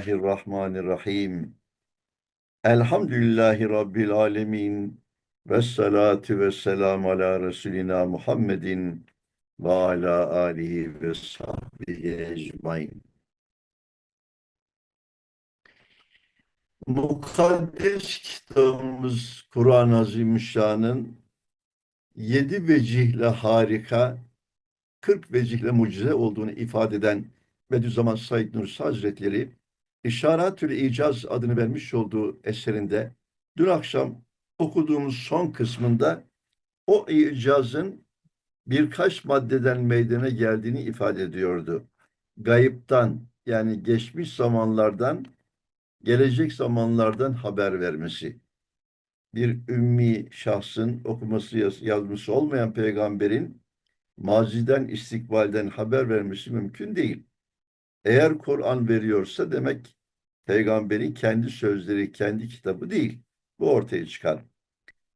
Bismillahirrahmanirrahim. Elhamdülillahi Rabbil alemin. Ve salatu ve selamu ala Resulina Muhammedin ve ala alihi ve sahbihi ecmain. Mukaddes kitabımız Kur'an-ı Azimüşşan'ın yedi vecihle harika, kırk vecihle mucize olduğunu ifade eden Bediüzzaman Said Nursi Hazretleri İşaretül İcaz adını vermiş olduğu eserinde dün akşam okuduğumuz son kısmında o icazın birkaç maddeden meydana geldiğini ifade ediyordu. Gayıptan yani geçmiş zamanlardan gelecek zamanlardan haber vermesi. Bir ümmi şahsın okuması yaz, yazması olmayan peygamberin maziden istikbalden haber vermesi mümkün değil. Eğer Kur'an veriyorsa demek peygamberin kendi sözleri, kendi kitabı değil. Bu ortaya çıkar.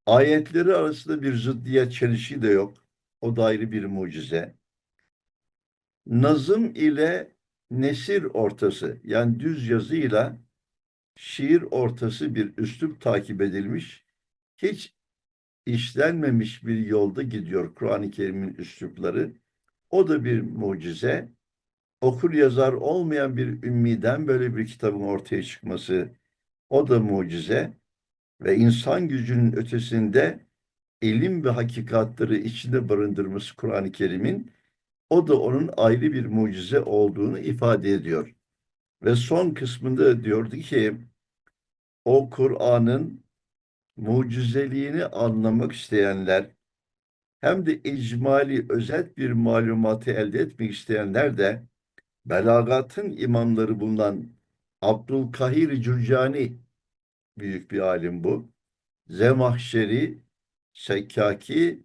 Ayetleri arasında bir zıddiyet çelişki de yok. O da ayrı bir mucize. Nazım ile nesir ortası yani düz yazıyla şiir ortası bir üslup takip edilmiş. Hiç işlenmemiş bir yolda gidiyor Kur'an-ı Kerim'in üslupları. O da bir mucize okur yazar olmayan bir ümmiden böyle bir kitabın ortaya çıkması o da mucize ve insan gücünün ötesinde ilim ve hakikatları içinde barındırması Kur'an-ı Kerim'in o da onun ayrı bir mucize olduğunu ifade ediyor. Ve son kısmında diyordu ki o Kur'an'ın mucizeliğini anlamak isteyenler hem de icmali özet bir malumatı elde etmek isteyenler de belagatın imamları bulunan Abdülkahir Cürcani büyük bir alim bu. Zemahşeri, Sekkaki,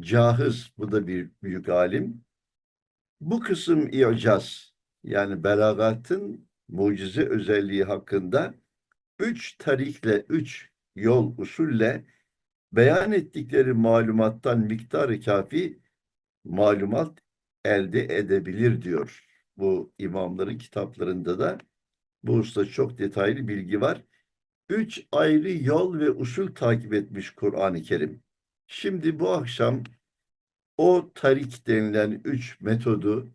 Cahız bu da bir büyük alim. Bu kısım İcaz yani belagatın mucize özelliği hakkında üç tarikle, üç yol usulle beyan ettikleri malumattan miktarı kafi malumat elde edebilir diyor bu imamların kitaplarında da bu usta çok detaylı bilgi var. Üç ayrı yol ve usul takip etmiş Kur'an-ı Kerim. Şimdi bu akşam o tarik denilen üç metodu,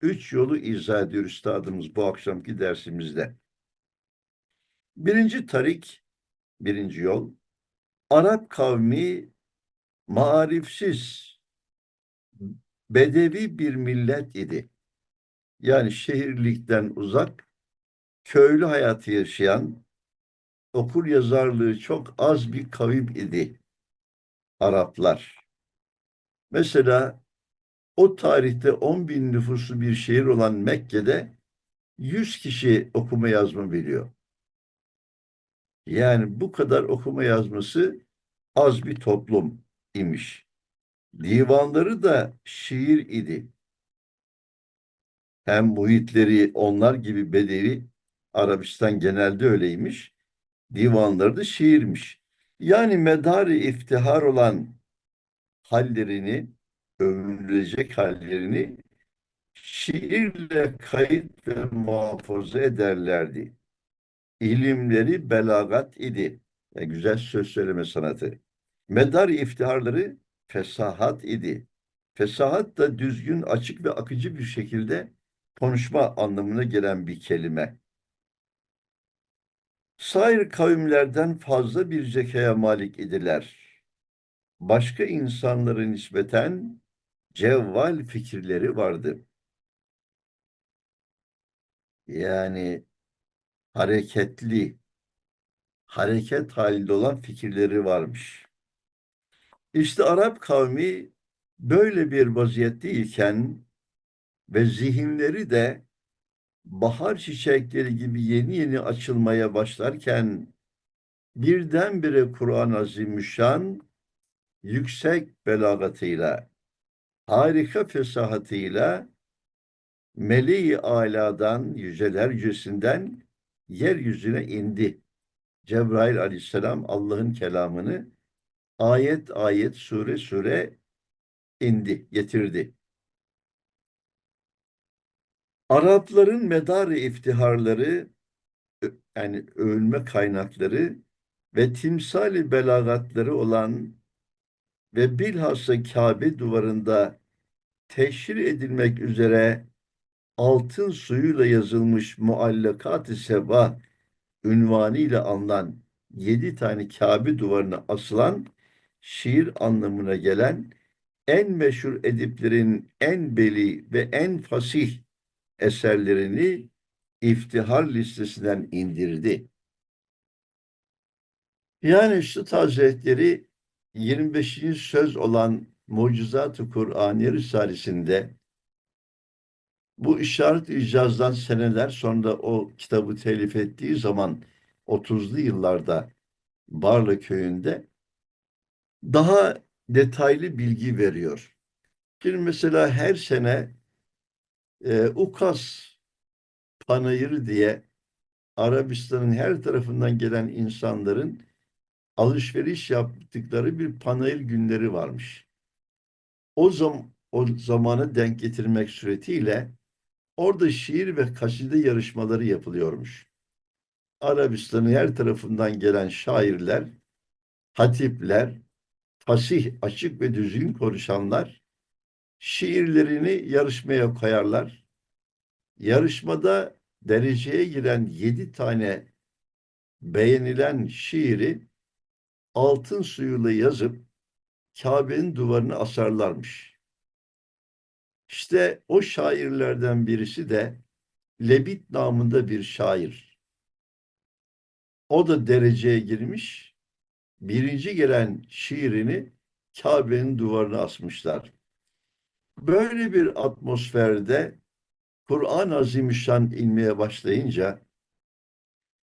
üç yolu izah ediyor üstadımız bu akşamki dersimizde. Birinci tarik, birinci yol, Arap kavmi marifsiz, bedevi bir millet idi yani şehirlikten uzak, köylü hayatı yaşayan, okur yazarlığı çok az bir kavim idi Araplar. Mesela o tarihte 10 bin nüfuslu bir şehir olan Mekke'de 100 kişi okuma yazma biliyor. Yani bu kadar okuma yazması az bir toplum imiş. Divanları da şiir idi hem muhitleri onlar gibi bedevi Arabistan genelde öyleymiş. Divanları da şiirmiş. Yani medarı iftihar olan hallerini, övünülecek hallerini şiirle kayıt ve muhafaza ederlerdi. İlimleri belagat idi. Yani güzel söz söyleme sanatı. Medar iftiharları fesahat idi. Fesahat da düzgün, açık ve akıcı bir şekilde konuşma anlamına gelen bir kelime. Sair kavimlerden fazla bir zekaya malik idiler. Başka insanlara nispeten cevval fikirleri vardı. Yani hareketli, hareket halinde olan fikirleri varmış. İşte Arap kavmi böyle bir vaziyetteyken ve zihinleri de bahar çiçekleri gibi yeni yeni açılmaya başlarken birdenbire Kur'an-ı Azimüşşan yüksek belagatıyla, harika fesahatıyla meleği aladan, yüceler yücesinden yeryüzüne indi. Cebrail aleyhisselam Allah'ın kelamını ayet ayet, sure sure indi, getirdi. Arapların medarı iftiharları yani övülme kaynakları ve timsali belagatları olan ve bilhassa Kabe duvarında teşhir edilmek üzere altın suyuyla yazılmış muallakat-ı seba ünvanıyla anılan yedi tane Kabe duvarına asılan şiir anlamına gelen en meşhur ediplerin en beli ve en fasih eserlerini iftihar listesinden indirdi. Yani Üstad Hazretleri 25. söz olan Mucizat-ı Kur'aniye Risalesi'nde bu işaret icazdan seneler sonra o kitabı telif ettiği zaman 30'lu yıllarda Barla köyünde daha detaylı bilgi veriyor. Şimdi mesela her sene e, Ukas Panayırı diye Arabistan'ın her tarafından gelen insanların alışveriş yaptıkları bir panayır günleri varmış. O zaman o zamanı denk getirmek suretiyle orada şiir ve kaside yarışmaları yapılıyormuş. Arabistan'ın her tarafından gelen şairler, hatipler, fasih, açık ve düzgün konuşanlar şiirlerini yarışmaya koyarlar. Yarışmada dereceye giren yedi tane beğenilen şiiri altın suyuyla yazıp Kabe'nin duvarına asarlarmış. İşte o şairlerden birisi de Lebit namında bir şair. O da dereceye girmiş. Birinci gelen şiirini Kabe'nin duvarına asmışlar. Böyle bir atmosferde Kur'an-ı Azimüşşan inmeye başlayınca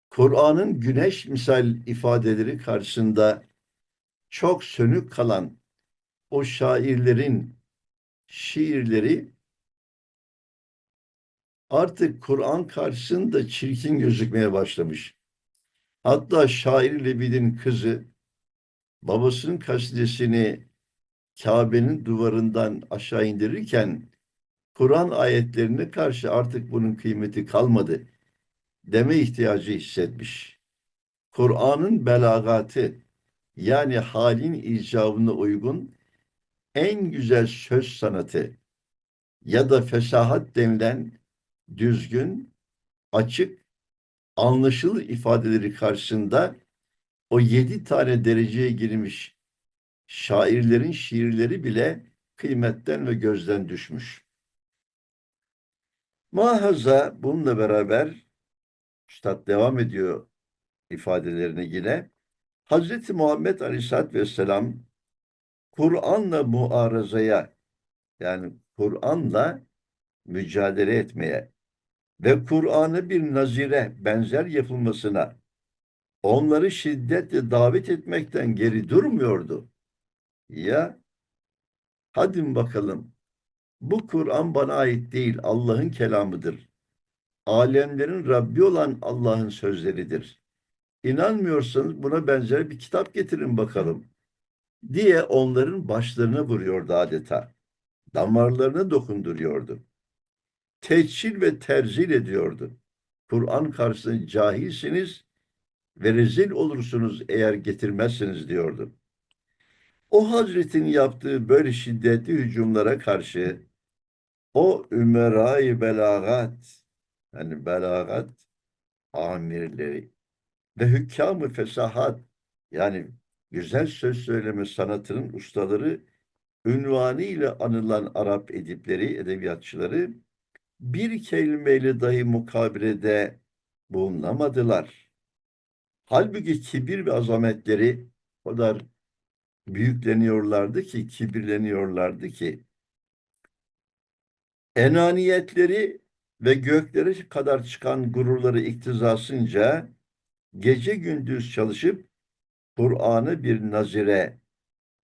Kur'an'ın güneş misal ifadeleri karşısında çok sönük kalan o şairlerin şiirleri artık Kur'an karşısında çirkin gözükmeye başlamış. Hatta şair Lebid'in kızı babasının kasidesini Kabe'nin duvarından aşağı indirirken Kur'an ayetlerine karşı artık bunun kıymeti kalmadı deme ihtiyacı hissetmiş. Kur'an'ın belagatı yani halin icabına uygun en güzel söz sanatı ya da fesahat denilen düzgün, açık, anlaşılır ifadeleri karşısında o yedi tane dereceye girmiş şairlerin şiirleri bile kıymetten ve gözden düşmüş. Mahaza bununla beraber Üstad devam ediyor ifadelerine yine. Hazreti Muhammed Aleyhisselatü Vesselam Kur'an'la muarazaya yani Kur'an'la mücadele etmeye ve Kur'an'ı bir nazire benzer yapılmasına onları şiddetle davet etmekten geri durmuyordu. Ya hadi bakalım bu Kur'an bana ait değil Allah'ın kelamıdır. Alemlerin Rabbi olan Allah'ın sözleridir. İnanmıyorsanız buna benzer bir kitap getirin bakalım diye onların başlarına vuruyordu adeta. Damarlarına dokunduruyordu. Teçhil ve terzil ediyordu. Kur'an karşısında cahilsiniz ve rezil olursunuz eğer getirmezseniz diyordu. O Hazretin yaptığı böyle şiddetli hücumlara karşı o ümerai belagat yani belagat amirleri ve hükkamı fesahat yani güzel söz söyleme sanatının ustaları ünvanı ile anılan Arap edipleri, edebiyatçıları bir kelimeyle dahi mukabelede bulunamadılar. Halbuki kibir ve azametleri o kadar büyükleniyorlardı ki, kibirleniyorlardı ki enaniyetleri ve göklere kadar çıkan gururları iktizasınca gece gündüz çalışıp Kur'an'ı bir nazire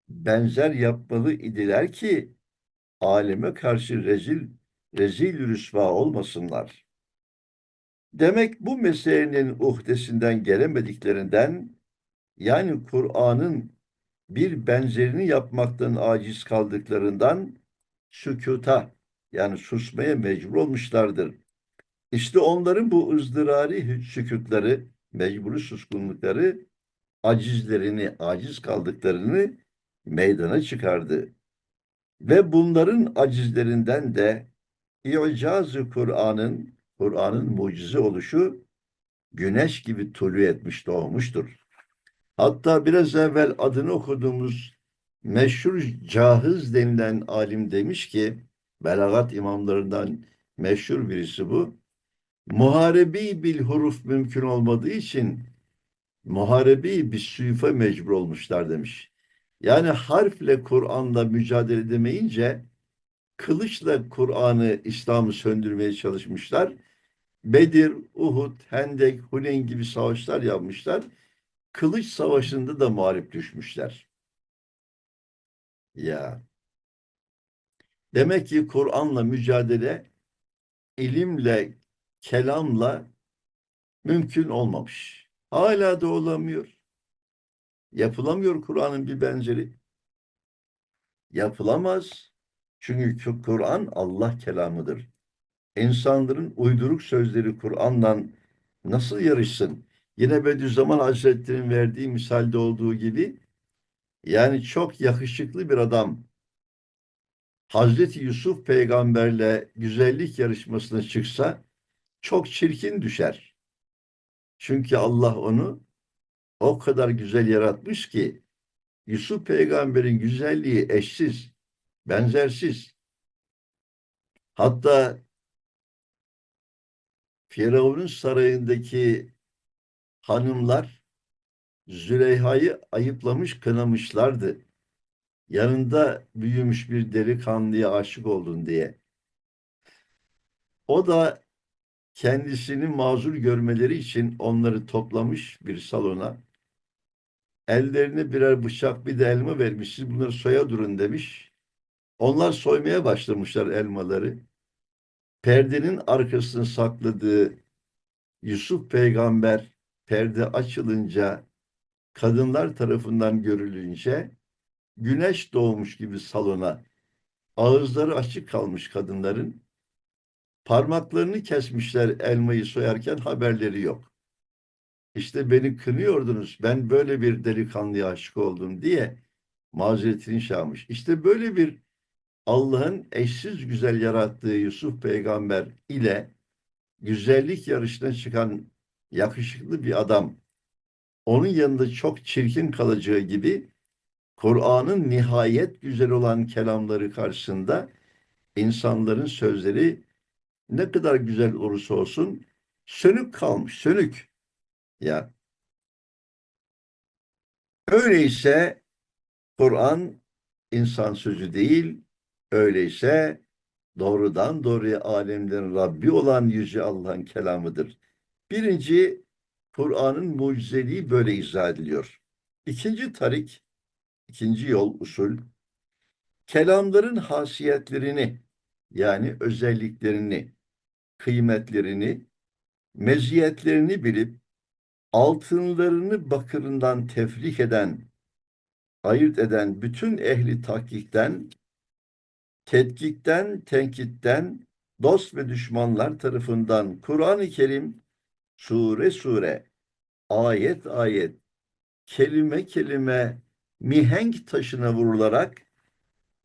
benzer yapmalı idiler ki aleme karşı rezil rezil rüsva olmasınlar. Demek bu meselenin uhdesinden gelemediklerinden yani Kur'an'ın bir benzerini yapmaktan aciz kaldıklarından sükuta yani susmaya mecbur olmuşlardır. İşte onların bu ızdırari sükutları, mecburi suskunlukları acizlerini, aciz kaldıklarını meydana çıkardı. Ve bunların acizlerinden de İcazı Kur'an'ın Kur'an'ın mucize oluşu güneş gibi tulu etmiş doğmuştur. Hatta biraz evvel adını okuduğumuz meşhur Cahiz denilen alim demiş ki belagat imamlarından meşhur birisi bu. Muharebi bil huruf mümkün olmadığı için muharebi bir suyufa mecbur olmuşlar demiş. Yani harfle Kur'an'la mücadele edemeyince kılıçla Kur'an'ı, İslam'ı söndürmeye çalışmışlar. Bedir, Uhud, Hendek, Huneyn gibi savaşlar yapmışlar. Kılıç savaşında da mağlup düşmüşler. Ya. Demek ki Kur'an'la mücadele ilimle, kelamla mümkün olmamış. Hala da olamıyor. Yapılamıyor Kur'an'ın bir benzeri. Yapılamaz. Çünkü Kur'an Allah kelamıdır. İnsanların uyduruk sözleri Kur'an'la nasıl yarışsın? Yine Bediüzzaman Hazretleri'nin verdiği misalde olduğu gibi yani çok yakışıklı bir adam Hazreti Yusuf peygamberle güzellik yarışmasına çıksa çok çirkin düşer. Çünkü Allah onu o kadar güzel yaratmış ki Yusuf peygamberin güzelliği eşsiz, benzersiz. Hatta Firavun'un sarayındaki hanımlar Züleyha'yı ayıplamış, kınamışlardı. Yanında büyümüş bir delikanlıya aşık oldun diye. O da kendisini mazur görmeleri için onları toplamış bir salona. Ellerine birer bıçak bir de elma vermiş. Siz bunları soya durun demiş. Onlar soymaya başlamışlar elmaları. Perdenin arkasını sakladığı Yusuf peygamber perde açılınca kadınlar tarafından görülünce güneş doğmuş gibi salona ağızları açık kalmış kadınların parmaklarını kesmişler elmayı soyarken haberleri yok. İşte beni kınıyordunuz ben böyle bir delikanlıya aşık oldum diye mazeretini şahmış. İşte böyle bir Allah'ın eşsiz güzel yarattığı Yusuf peygamber ile güzellik yarışına çıkan yakışıklı bir adam onun yanında çok çirkin kalacağı gibi Kur'an'ın nihayet güzel olan kelamları karşısında insanların sözleri ne kadar güzel olursa olsun sönük kalmış, sönük. Ya öyleyse Kur'an insan sözü değil, öyleyse doğrudan doğruya alemlerin Rabbi olan Yüce Allah'ın kelamıdır. Birinci, Kur'an'ın mucizeliği böyle izah ediliyor. İkinci tarik, ikinci yol, usul, kelamların hasiyetlerini yani özelliklerini, kıymetlerini, meziyetlerini bilip altınlarını bakırından tefrik eden, ayırt eden bütün ehli tahkikten, tetkikten, tenkitten, dost ve düşmanlar tarafından Kur'an-ı Kerim sure sure, ayet ayet, kelime kelime mihenk taşına vurularak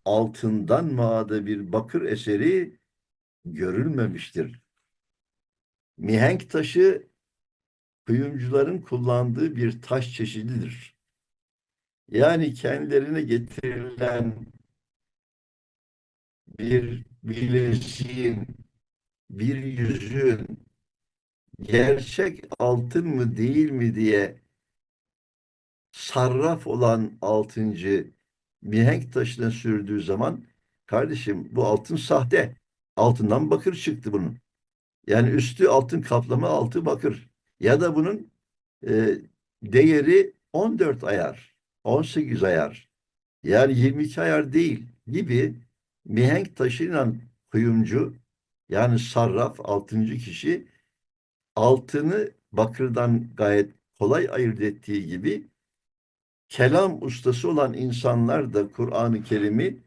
altından maada bir bakır eseri görülmemiştir. Mihenk taşı kuyumcuların kullandığı bir taş çeşididir. Yani kendilerine getirilen bir bileziğin, bir yüzüğün gerçek altın mı değil mi diye sarraf olan altıncı mihenk taşına sürdüğü zaman kardeşim bu altın sahte. Altından bakır çıktı bunun. Yani üstü altın kaplama altı bakır. Ya da bunun e, değeri 14 ayar, 18 ayar. Yani 22 ayar değil gibi mihenk taşıyla kuyumcu yani sarraf altıncı kişi altını bakırdan gayet kolay ayırt ettiği gibi kelam ustası olan insanlar da Kur'an-ı Kerim'i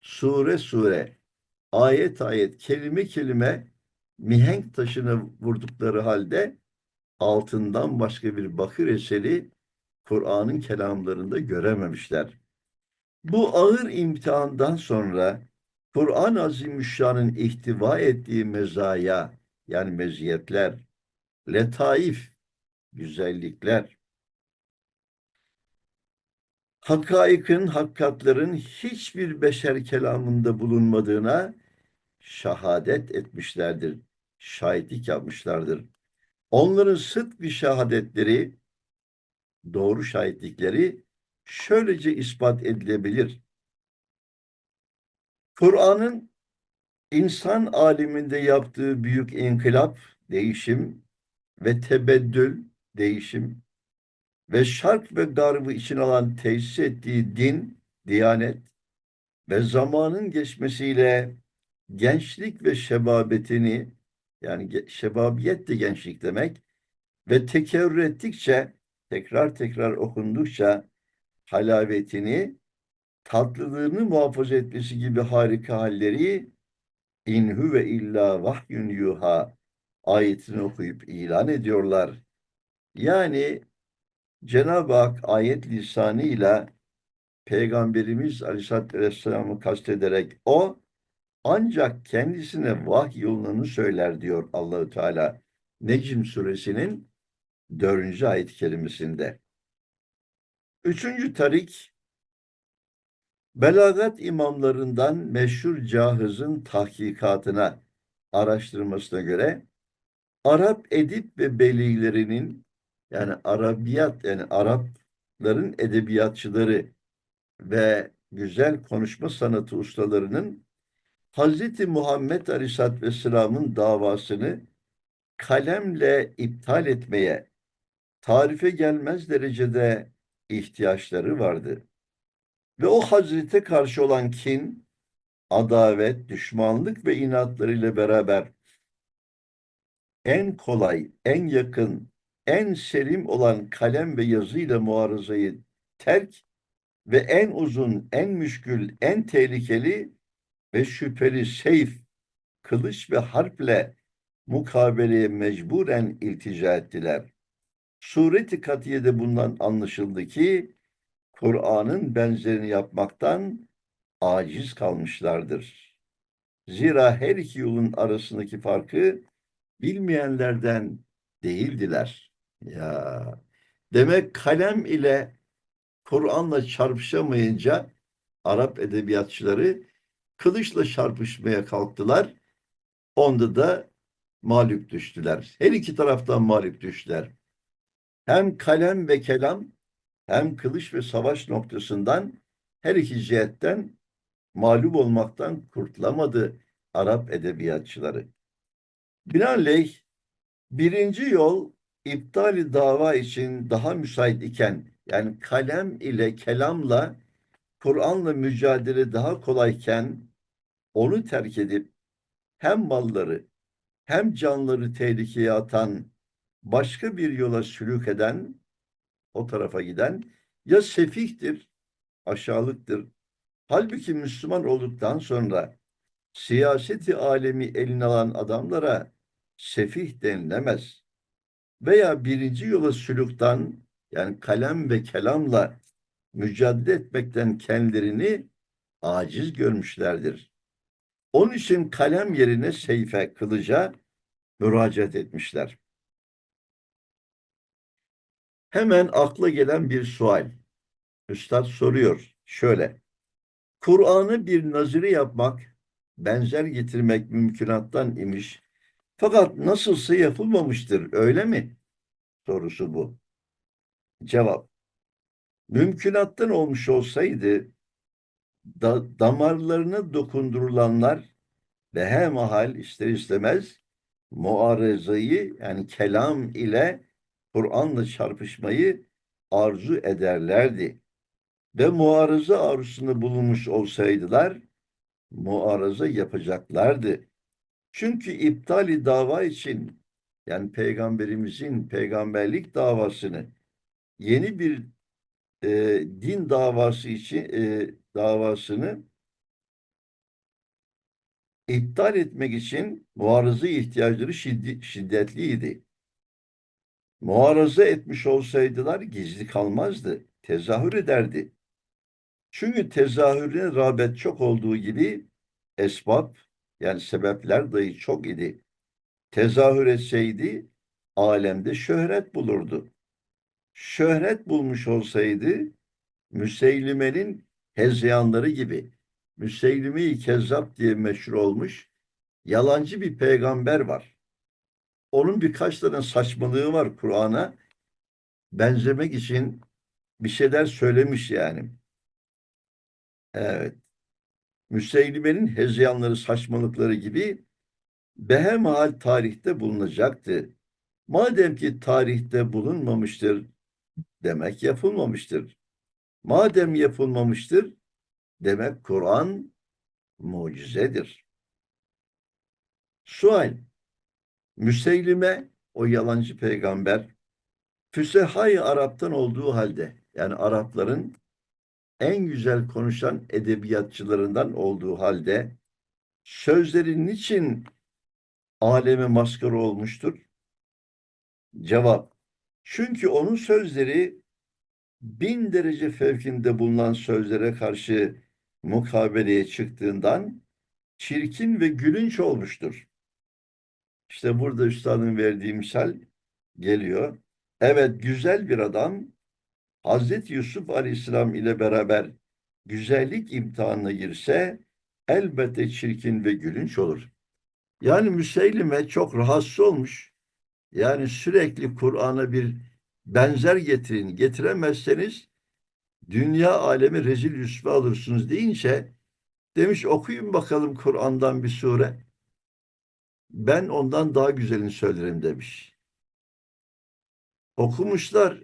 sure sure, ayet ayet, kelime kelime mihenk taşını vurdukları halde altından başka bir bakır eseri Kur'an'ın kelamlarında görememişler. Bu ağır imtihandan sonra Kur'an-ı Azimüşşan'ın ihtiva ettiği mezaya yani meziyetler, letaif, güzellikler, hakaikın, hakikatların hiçbir beşer kelamında bulunmadığına şahadet etmişlerdir, şahitlik yapmışlardır. Onların sıdk şehadetleri, doğru şahitlikleri şöylece ispat edilebilir. Kur'an'ın insan aleminde yaptığı büyük inkılap, değişim ve tebeddül, değişim ve şark ve garbı için alan tesis ettiği din, diyanet ve zamanın geçmesiyle gençlik ve şebabetini yani şebabiyet de gençlik demek ve tekerrür ettikçe tekrar tekrar okundukça halavetini tatlılığını muhafaza etmesi gibi harika halleri inhu ve illa vahyun yuha ayetini okuyup ilan ediyorlar. Yani Cenab-ı Hak ayet lisanıyla Peygamberimiz Aleyhisselatü Vesselam'ı kastederek o ancak kendisine vahy yolunu söyler diyor Allahü Teala. Necm suresinin dördüncü ayet kelimesinde. Üçüncü tarik belagat imamlarından meşhur Cahız'ın tahkikatına araştırmasına göre Arap edip ve beylilerinin yani Arabiyat yani Arapların edebiyatçıları ve güzel konuşma sanatı ustalarının Hazreti Muhammed Aleyhisselatü Vesselam'ın davasını kalemle iptal etmeye tarife gelmez derecede ihtiyaçları vardı. Ve o Hazrete karşı olan kin, adavet, düşmanlık ve inatlarıyla beraber en kolay, en yakın, en selim olan kalem ve yazıyla muarızayı terk ve en uzun, en müşkül, en tehlikeli ve şüpheli seyf, kılıç ve harple mukabeleye mecburen iltica ettiler. Sureti Katiye'de bundan anlaşıldı ki Kur'an'ın benzerini yapmaktan aciz kalmışlardır. Zira her iki yolun arasındaki farkı bilmeyenlerden değildiler. Ya demek kalem ile Kur'an'la çarpışamayınca Arap edebiyatçıları kılıçla çarpışmaya kalktılar. Onda da mağlup düştüler. Her iki taraftan mağlup düştüler. Hem kalem ve kelam hem kılıç ve savaş noktasından her iki cihetten mağlup olmaktan kurtulamadı Arap edebiyatçıları. Binaenaleyh birinci yol iptali dava için daha müsait iken yani kalem ile kelamla Kur'an'la mücadele daha kolayken onu terk edip hem malları hem canları tehlikeye atan başka bir yola sülük eden o tarafa giden ya sefihtir, aşağılıktır. Halbuki Müslüman olduktan sonra siyaseti alemi eline alan adamlara sefih denilemez. Veya birinci yola sülükten yani kalem ve kelamla mücadele etmekten kendilerini aciz görmüşlerdir. Onun için kalem yerine seyfe, kılıca müracaat etmişler. Hemen akla gelen bir sual. Üstad soruyor şöyle. Kur'an'ı bir nazire yapmak, benzer getirmek mümkünattan imiş. Fakat nasılsa yapılmamıştır, öyle mi? Sorusu bu. Cevap. Mümkünattan olmuş olsaydı da, damarlarına dokundurulanlar ve hem mahal ister istemez muarezayı yani kelam ile Kur'an'la çarpışmayı arzu ederlerdi. Ve muarıza arzusunda bulunmuş olsaydılar muarıza yapacaklardı. Çünkü iptali dava için yani peygamberimizin peygamberlik davasını yeni bir e, din davası için e, davasını iptal etmek için muarızı ihtiyaçları şiddetliydi. Muarıza etmiş olsaydılar gizli kalmazdı, tezahür ederdi. Çünkü tezahürüne rağbet çok olduğu gibi esbab yani sebepler dahi çok idi. Tezahür etseydi alemde şöhret bulurdu. Şöhret bulmuş olsaydı Müseylime'nin hezyanları gibi Müseylime-i Kezzap diye meşhur olmuş yalancı bir peygamber var. Onun birkaç tane saçmalığı var Kur'an'a benzemek için bir şeyler söylemiş yani. Evet. Müseylime'nin hezyanları, saçmalıkları gibi behemhal tarihte bulunacaktı. Madem ki tarihte bulunmamıştır, demek yapılmamıştır. Madem yapılmamıştır, demek Kur'an mucizedir. Sual, Müseylime, o yalancı peygamber, Füsehai Arap'tan olduğu halde, yani Arapların en güzel konuşan edebiyatçılarından olduğu halde, sözleri niçin aleme maskara olmuştur? Cevap, çünkü onun sözleri bin derece fevkinde bulunan sözlere karşı mukabeleye çıktığından çirkin ve gülünç olmuştur. İşte burada üstadın verdiği misal geliyor. Evet güzel bir adam Hazreti Yusuf Aleyhisselam ile beraber güzellik imtihanına girse elbette çirkin ve gülünç olur. Yani Müseylime çok rahatsız olmuş. Yani sürekli Kur'an'a bir benzer getirin. Getiremezseniz dünya alemi rezil rüsva alırsınız deyince demiş okuyun bakalım Kur'an'dan bir sure. Ben ondan daha güzelini söylerim demiş. Okumuşlar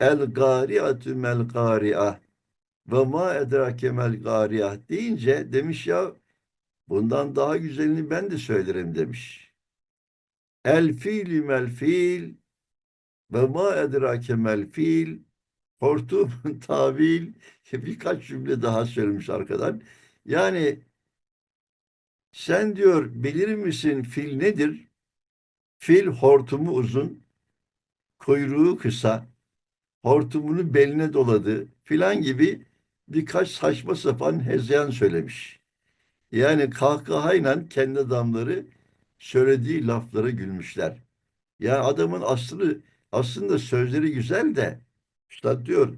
El gari'atü mel gari'ah ve ma edrake mel gari'ah deyince demiş ya bundan daha güzelini ben de söylerim demiş. El fiilü mel fiil ve ma edrake mel fiil hortum tavil birkaç cümle daha söylemiş arkadan. Yani sen diyor bilir misin fil nedir? Fil hortumu uzun, kuyruğu kısa, hortumunu beline doladı filan gibi birkaç saçma sapan hezeyan söylemiş. Yani kahkahayla kendi adamları söylediği laflara gülmüşler. Ya adamın aslını aslında sözleri güzel de Üstad diyor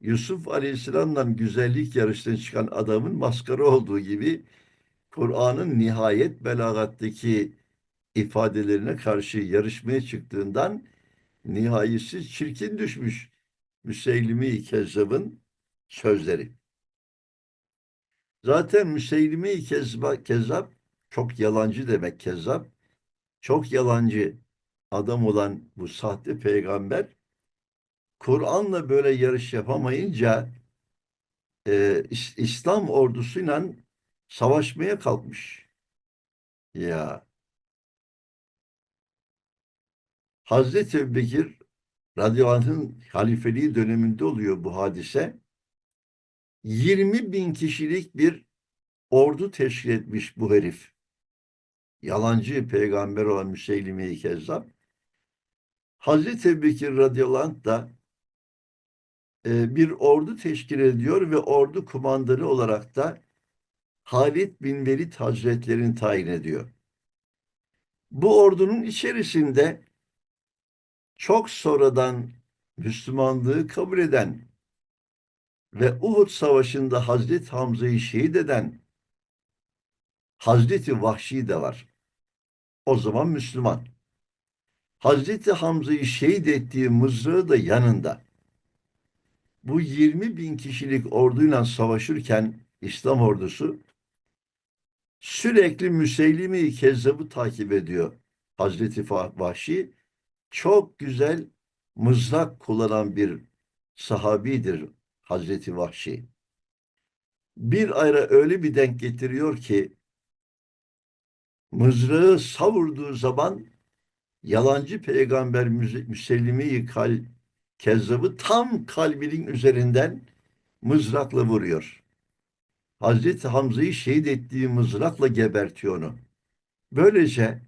Yusuf Aleyhisselam'la güzellik yarışına çıkan adamın maskara olduğu gibi Kur'an'ın nihayet belagattaki ifadelerine karşı yarışmaya çıktığından nihayetsiz çirkin düşmüş Müseylime-i Kezzab'ın sözleri. Zaten Müseylime-i Kezzab, Kezzab çok yalancı demek Kezzab. Çok yalancı adam olan bu sahte peygamber Kur'an'la böyle yarış yapamayınca e, İslam ordusuyla savaşmaya kalkmış. Ya Hazreti Ebubekir radıyallahu anh'ın halifeliği döneminde oluyor bu hadise. 20 bin kişilik bir ordu teşkil etmiş bu herif. Yalancı peygamber olan Müseylime-i Kezzab. Hazreti Ebubekir radıyallahu anh da e, bir ordu teşkil ediyor ve ordu kumandanı olarak da Halid bin Velid Hazretlerini tayin ediyor. Bu ordunun içerisinde çok sonradan Müslümanlığı kabul eden ve Uhud Savaşı'nda Hazreti Hamza'yı şehit eden Hazreti Vahşi de var. O zaman Müslüman. Hazreti Hamza'yı şehit ettiği mızrağı da yanında. Bu 20 bin kişilik orduyla savaşırken İslam ordusu sürekli Müseylime-i Kezzab'ı takip ediyor. Hazreti Vahşi çok güzel mızrak kullanan bir sahabidir Hazreti Vahşi. Bir ara öyle bir denk getiriyor ki mızrağı savurduğu zaman yalancı peygamber Müsellime-i Kal Kezzab'ı tam kalbinin üzerinden mızrakla vuruyor. Hazreti Hamza'yı şehit ettiği mızrakla gebertiyor onu. Böylece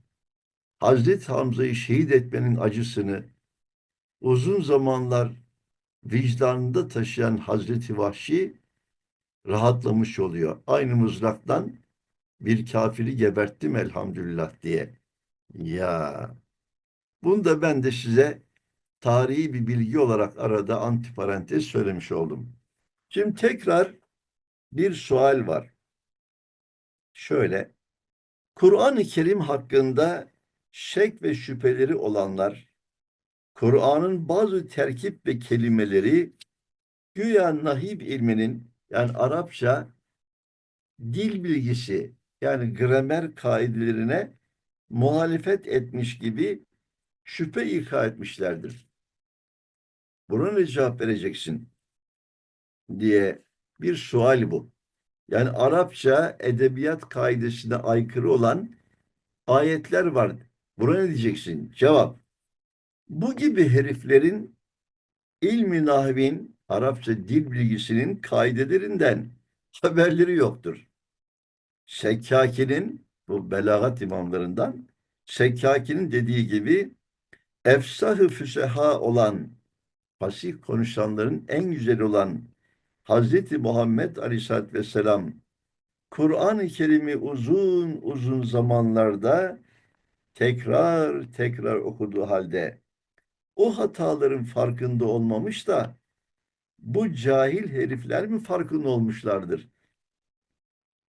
Hazreti Hamza'yı şehit etmenin acısını uzun zamanlar vicdanında taşıyan Hazreti Vahşi rahatlamış oluyor. Aynı mızraktan bir kafiri geberttim elhamdülillah diye. Ya bunu da ben de size tarihi bir bilgi olarak arada antiparantez söylemiş oldum. Şimdi tekrar bir sual var. Şöyle, Kur'an-ı Kerim hakkında şek ve şüpheleri olanlar, Kur'an'ın bazı terkip ve kelimeleri güya nahib ilminin yani Arapça dil bilgisi yani gramer kaidelerine muhalefet etmiş gibi şüphe ika etmişlerdir. Buna ne cevap vereceksin diye bir sual bu. Yani Arapça edebiyat kaidesine aykırı olan ayetler var. Buna ne diyeceksin? Cevap. Bu gibi heriflerin ilmi nahvin, Arapça dil bilgisinin kaidelerinden haberleri yoktur. Sekkaki'nin, bu belagat imamlarından, Sekkaki'nin dediği gibi efsahı füseha olan, fasih konuşanların en güzeli olan Hazreti Muhammed Aleyhisselatü Vesselam Kur'an-ı Kerim'i uzun uzun zamanlarda tekrar tekrar okuduğu halde o hataların farkında olmamış da bu cahil herifler mi farkında olmuşlardır?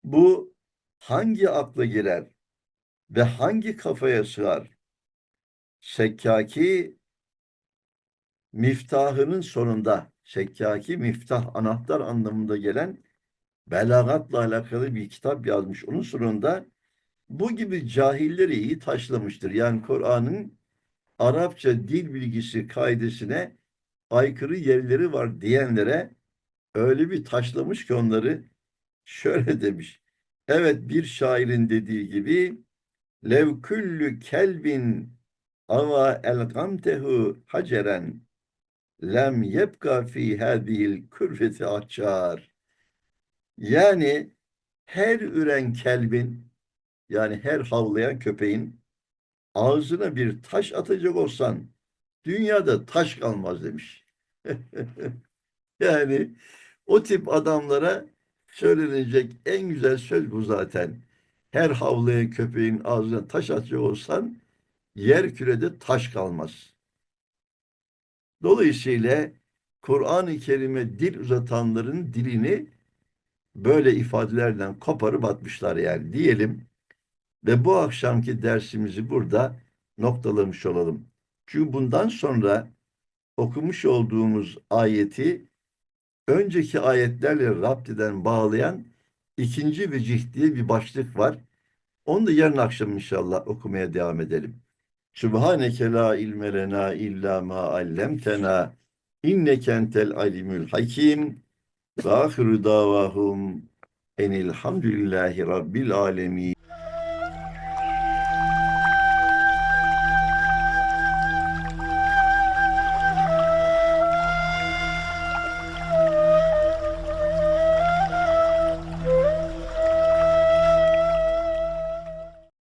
Bu hangi akla girer ve hangi kafaya sığar? Sekkaki miftahının sonunda Sekkaki miftah anahtar anlamında gelen belagatla alakalı bir kitap yazmış. Onun sonunda bu gibi cahilleri iyi taşlamıştır. Yani Kur'an'ın Arapça dil bilgisi kaidesine aykırı yerleri var diyenlere öyle bir taşlamış ki onları şöyle demiş. Evet bir şairin dediği gibi lev küllü kelbin ama elgamtehu haceren lem yebka fi hadihil kürfeti açar. Yani her üren kelbin yani her havlayan köpeğin ağzına bir taş atacak olsan dünyada taş kalmaz demiş. yani o tip adamlara söylenecek en güzel söz bu zaten. Her havlayan köpeğin ağzına taş atacak olsan yer kürede taş kalmaz. Dolayısıyla Kur'an-ı Kerim'e dil uzatanların dilini böyle ifadelerden koparıp atmışlar yani diyelim. Ve bu akşamki dersimizi burada noktalamış olalım. Çünkü bundan sonra okumuş olduğumuz ayeti önceki ayetlerle rapt eden, bağlayan ikinci vecih diye bir başlık var. Onu da yarın akşam inşallah okumaya devam edelim. Subhaneke la ilme lena illa ma allemtena inneke entel alimul hakim ve ahiru davahum enilhamdülillahi rabbil alemin.